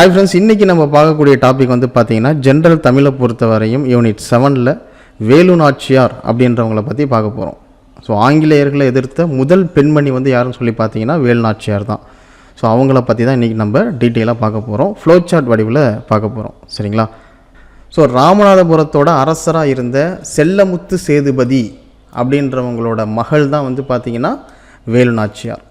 Hi friends இன்றைக்கி நம்ம பார்க்கக்கூடிய டாபிக் வந்து பார்த்திங்கன்னா ஜென்ரல் தமிழை பொறுத்த வரையும் யூனிட் செவனில் வேலு நாச்சியார் அப்படின்றவங்கள பற்றி பார்க்க போகிறோம் ஸோ ஆங்கிலேயர்களை எதிர்த்த முதல் பெண்மணி வந்து யாருன்னு சொல்லி பார்த்தீங்கன்னா வேலு நாச்சியார் தான். ஸோ அவங்கள பற்றி தான் இன்றைக்கி நம்ம டீட்டெயிலாக பார்க்க போகிறோம் ஃப்ளோ சார்ட் வடிவில் பார்க்க போகிறோம் சரிங்களா? ஸோ ராமநாதபுரத்தோட அரசராக இருந்த செல்லமுத்து சேதுபதி அப்படின்றவங்களோட மகள் தான் வந்து பார்த்திங்கன்னா வேலு நாச்சியார்.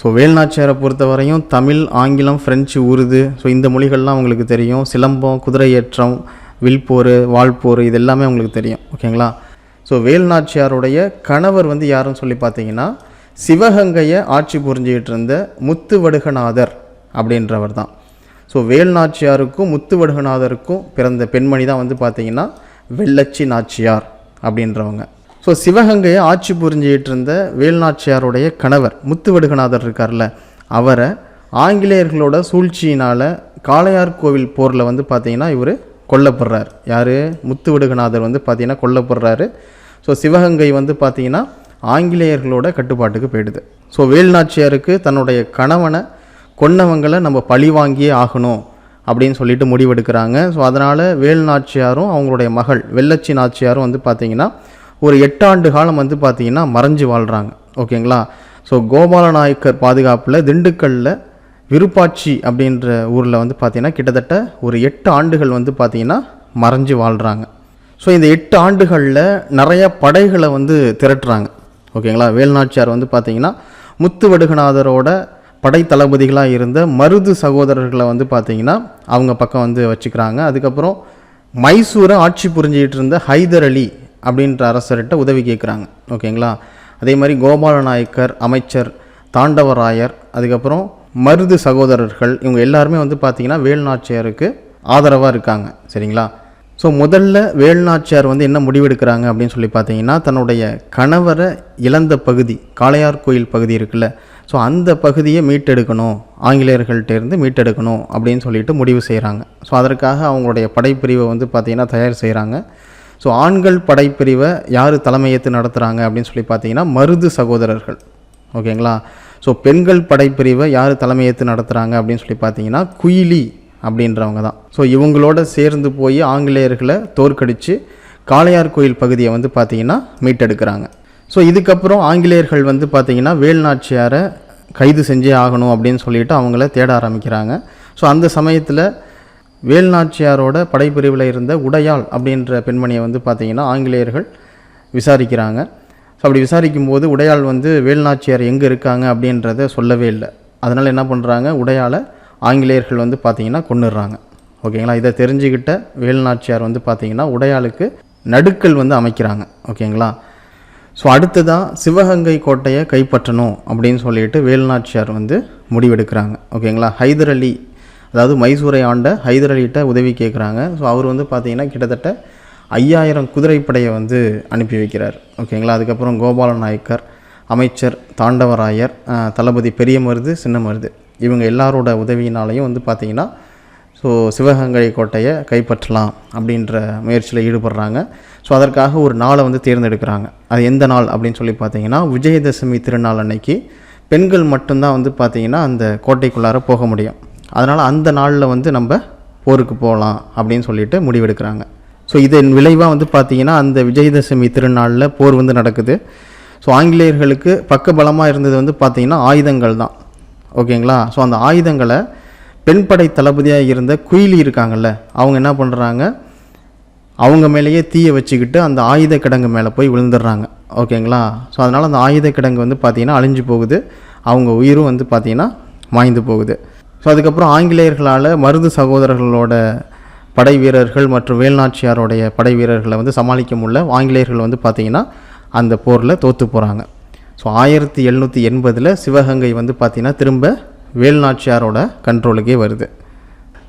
ஸோ வேல்நாச்சியாரை பொறுத்த வரையும் தமிழ் ஆங்கிலம் ஃப்ரெஞ்சு உருது ஸோ இந்த மொழிகள்லாம் அவங்களுக்கு தெரியும். சிலம்பம் குதிரையேற்றம் வில்போர் வாள்போர் இது எல்லாமே அவங்களுக்கு தெரியும் ஓகேங்களா ஸோ வேல்நாச்சியாருடைய கணவர் வந்து யாருன்னு சொல்லி பார்த்தீங்கன்னா சிவகங்கையை ஆட்சி புரிஞ்சுக்கிட்டு இருந்த முத்துவடுகநாதர் அப்படின்றவர் தான். ஸோ வேல்நாச்சியாருக்கும் முத்துவடுகநாதருக்கும் பிறந்த பெண்மணி தான் வந்து பார்த்தீங்கன்னா வெள்ளச்சி நாச்சியார் அப்படின்றவங்க. ஸோ சிவகங்கையை ஆட்சி புரிஞ்சிக்கிட்டு இருந்த வேல்நாச்சியாருடைய கணவர் முத்துவடுகநாதர் இருக்கார்ல அவரை ஆங்கிலேயர்களோட சூழ்ச்சியினால் காளையார் கோவில் போரில் வந்து பார்த்தீங்கன்னா இவர் கொல்லப்படுறார். யார்? முத்துவடுகநாதர் வந்து பார்த்தீங்கன்னா கொல்லப்படுறாரு. ஸோ சிவகங்கை வந்து பார்த்தீங்கன்னா ஆங்கிலேயர்களோட கட்டுப்பாட்டுக்கு போயிடுது. ஸோ வேல்நாச்சியாருக்கு தன்னுடைய கணவனை கொன்னவங்களை நம்ம பழி வாங்கியே ஆகணும் அப்படின்னு சொல்லிட்டு முடிவெடுக்கிறாங்க. ஸோ அதனால் வேல்நாச்சியாரும் அவங்களுடைய மகள் வெள்ளச்சி நாச்சியாரும் வந்து பார்த்திங்கன்னா ஒரு எட்டாண்டு காலம் வந்து பார்த்திங்கன்னா மறைஞ்சு வாழ்கிறாங்க ஓகேங்களா? ஸோ கோபால நாயக்கர் பாதுகாப்பில் திண்டுக்கல்லில் விருப்பாட்சி அப்படின்ற ஊரில் வந்து பார்த்திங்கன்னா கிட்டத்தட்ட ஒரு எட்டு ஆண்டுகள் வந்து பார்த்திங்கன்னா மறைஞ்சு வாழ்கிறாங்க ஸோ இந்த எட்டு ஆண்டுகளில் நிறைய படைகளை வந்து திரட்டுறாங்க. ஓகேங்களா? வேல்நாச்சியார் வந்து பார்த்திங்கன்னா முத்துவடுகநாதரோட படை தளபதிகளாக இருந்த மருது சகோதரர்களை வந்து பார்த்திங்கன்னா அவங்க பக்கம் வந்து வச்சுக்கிறாங்க. அதுக்கப்புறம் மைசூரை ஆட்சி புரிஞ்சிக்கிட்டு இருந்த ஹைதர் அலி அப்படின்ற அரசர்கிட்ட உதவி கேட்குறாங்க. ஓகேங்களா? அதே மாதிரி கோபால நாயக்கர் அமைச்சர் தாண்டவராயர் அதுக்கப்புறம் மருது சகோதரர்கள் இவங்க எல்லாருமே வந்து பார்த்திங்கன்னா வேல்நாச்சியாருக்கு ஆதரவாக இருக்காங்க. சரிங்களா? ஸோ முதல்ல வேல்நாச்சியார் வந்து என்ன முடிவெடுக்கிறாங்க அப்படின்னு சொல்லி பார்த்தீங்கன்னா தன்னுடைய கணவரை இழந்த பகுதி காளையார் கோயில் பகுதி இருக்குல்ல ஸோ அந்த பகுதியை மீட்டெடுக்கணும் ஆங்கிலேயர்கள்ட்ட இருந்து மீட்டெடுக்கணும் அப்படின்னு சொல்லிட்டு முடிவு செய்கிறாங்க ஸோ அதற்காக அவங்களுடைய படைப்பிரிவை வந்து பார்த்திங்கன்னா தயார் செய்கிறாங்க ஸோ ஆண்கள் படைப்பிரிவை யார் தலைமையேற்று நடத்துகிறாங்க அப்படின்னு சொல்லி பார்த்தீங்கன்னா மருது சகோதரர்கள். ஓகேங்களா ஸோ பெண்கள் படைப்பிரிவை யார் தலைமையேற்று நடத்துகிறாங்க அப்படின்னு சொல்லி பார்த்தீங்கன்னா குயிலி அப்படின்றவங்க தான். ஸோ இவங்களோட சேர்ந்து போய் ஆங்கிலேயர்களை தோற்கடித்து காளையார் கோயில் பகுதியை வந்து பார்த்திங்கன்னா மீட்டெடுக்கிறாங்க. ஸோ இதுக்கப்புறம் ஆங்கிலேயர்கள் வந்து பார்த்திங்கன்னா வேல்நாச்சியாரை கைது செஞ்சே ஆகணும் அப்படின்னு சொல்லிட்டு அவங்கள தேட ஆரம்பிக்கிறாங்க. ஸோ அந்த சமயத்தில் வேல்நாச்சியாரோட படைப்பிரிவில் இருந்த உடையாள் அப்படின்ற பெண்மணியை வந்து பார்த்திங்கன்னா ஆங்கிலேயர்கள் விசாரிக்கிறாங்க. ஸோ அப்படி விசாரிக்கும் போது உடையாள் வந்து வேல்நாச்சியார் எங்கே இருக்காங்க அப்படின்றத சொல்லவே இல்லை. அதனால் என்ன பண்ணுறாங்க உடையாளை ஆங்கிலேயர்கள் வந்து பார்த்திங்கன்னா கொண்டுடுறாங்க ஓகேங்களா இதை தெரிஞ்சுக்கிட்ட வேல்நாச்சியார் வந்து பார்த்திங்கன்னா உடையாளுக்கு நடுக்கல் வந்து அமைக்கிறாங்க. ஓகேங்களா ஸோ அடுத்ததாக சிவகங்கை கோட்டையை கைப்பற்றணும் அப்படின்னு சொல்லிட்டு வேல்நாச்சியார் வந்து முடிவெடுக்கிறாங்க. ஓகேங்களா ஹைதர் அலி அதாவது மைசூரை ஆண்ட ஹைதர் அலிகிட்ட உதவி கேட்குறாங்க ஸோ அவர் வந்து பார்த்திங்கன்னா கிட்டத்தட்ட ஐயாயிரம் குதிரைப்படையை வந்து அனுப்பி வைக்கிறார். ஓகேங்களா அதுக்கப்புறம் கோபால நாயக்கர் அமைச்சர் தாண்டவராயர் தளபதி பெரிய மருது சின்ன மருது இவங்க எல்லாரோட உதவியினாலையும் வந்து பார்த்திங்கன்னா ஸோ சிவகங்கை கோட்டையை கைப்பற்றலாம் அப்படின்ற முயற்சியில் ஈடுபடுறாங்க. ஸோ அதற்காக ஒரு நாளை வந்து தேர்ந்தெடுக்கிறாங்க. அது எந்த நாள் அப்படின்னு சொல்லி பார்த்தீங்கன்னா விஜயதசமி திருநாள் அன்னைக்கு பெண்கள் மட்டும்தான் வந்து பார்த்திங்கன்னா அந்த கோட்டைக்குள்ளார போக முடியும். அதனால் அந்த நாளில் வந்து நம்ம போருக்கு போகலாம் அப்படின்னு சொல்லிட்டு முடிவெடுக்கிறாங்க. ஸோ இதன் விளைவாக வந்து பார்த்திங்கன்னா அந்த விஜயதசமி திருநாளில் போர் வந்து நடக்குது. ஸோ ஆங்கிலேயர்களுக்கு பக்கபலமாக இருந்தது வந்து பார்த்திங்கன்னா ஆயுதங்கள் தான். ஓகேங்களா? ஸோ அந்த ஆயுதங்களை பெண்படை தளபதியாக இருந்த குயிலி இருக்காங்கல்ல அவங்க என்ன பண்ணுறாங்க அவங்க மேலேயே தீயை வச்சுக்கிட்டு அந்த ஆயுத கிடங்கு மேலே போய் விழுந்துடுறாங்க. ஓகேங்களா? ஸோ அதனால் அந்த ஆயுத கிடங்கு வந்து பார்த்திங்கன்னா அழிஞ்சு போகுது. அவங்க உயிரும் வந்து பார்த்திங்கன்னா மாய்ந்து போகுது. ஸோ அதுக்கப்புறம் ஆங்கிலேயர்களால் மருது சகோதரர்களோட படை வீரர்கள் மற்றும் வேல்நாச்சியாருடைய படை வீரர்களை வந்து சமாளிக்க முடியல. ஆங்கிலேயர்கள் வந்து பார்த்திங்கன்னா அந்த போரில் தோற்று போகிறாங்க ஸோ ஆயிரத்தி எழுநூற்றி எண்பதில் சிவகங்கை வந்து பார்த்திங்கன்னா திரும்ப வேல்நாச்சியாரோட கண்ட்ரோலுக்கே வருது.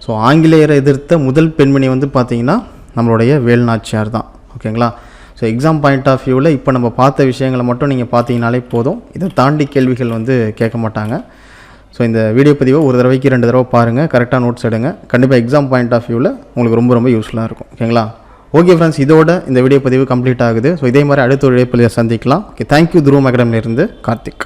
ஸோ ஆங்கிலேயரை எதிர்த்த முதல் பெண்மணி வந்து பார்த்திங்கன்னா நம்மளுடைய வேல்நாச்சியார் தான். ஓகேங்களா ஸோ எக்ஸாம் பாயிண்ட் ஆஃப் வியூவில் இப்போ நம்ம பார்த்த விஷயங்களை மட்டும் நீங்கள் பார்த்தீங்கனாலே போதும். இதை தாண்டி கேள்விகள் வந்து கேட்க மாட்டாங்க. ஸோ இந்த வீடியோ பதிவை ஒரு தடவைக்கு ரெண்டு தடவை பாருங்கள் கரெக்டாக நோட்ஸ் எடுங்க. கண்டிப்பாக எக்ஸாம் பாயிண்ட் ஆஃப் வியூவில் உங்களுக்கு ரொம்ப ரொம்ப யூஸ்ஃபுல்லாக இருக்கும். ஓகேங்களா ஓகே ஃப்ரெண்ட்ஸ் இதோட இந்த வீடியோ பதிவு கம்ப்ளீட் ஆகுது. ஸோ இதே மாதிரி அடுத்த ஒரு இடைப்பள்ளியை சந்திக்கலாம். ஓகே தேங்க்யூ துருவம் அகாடமிலிருந்து கார்த்திக்.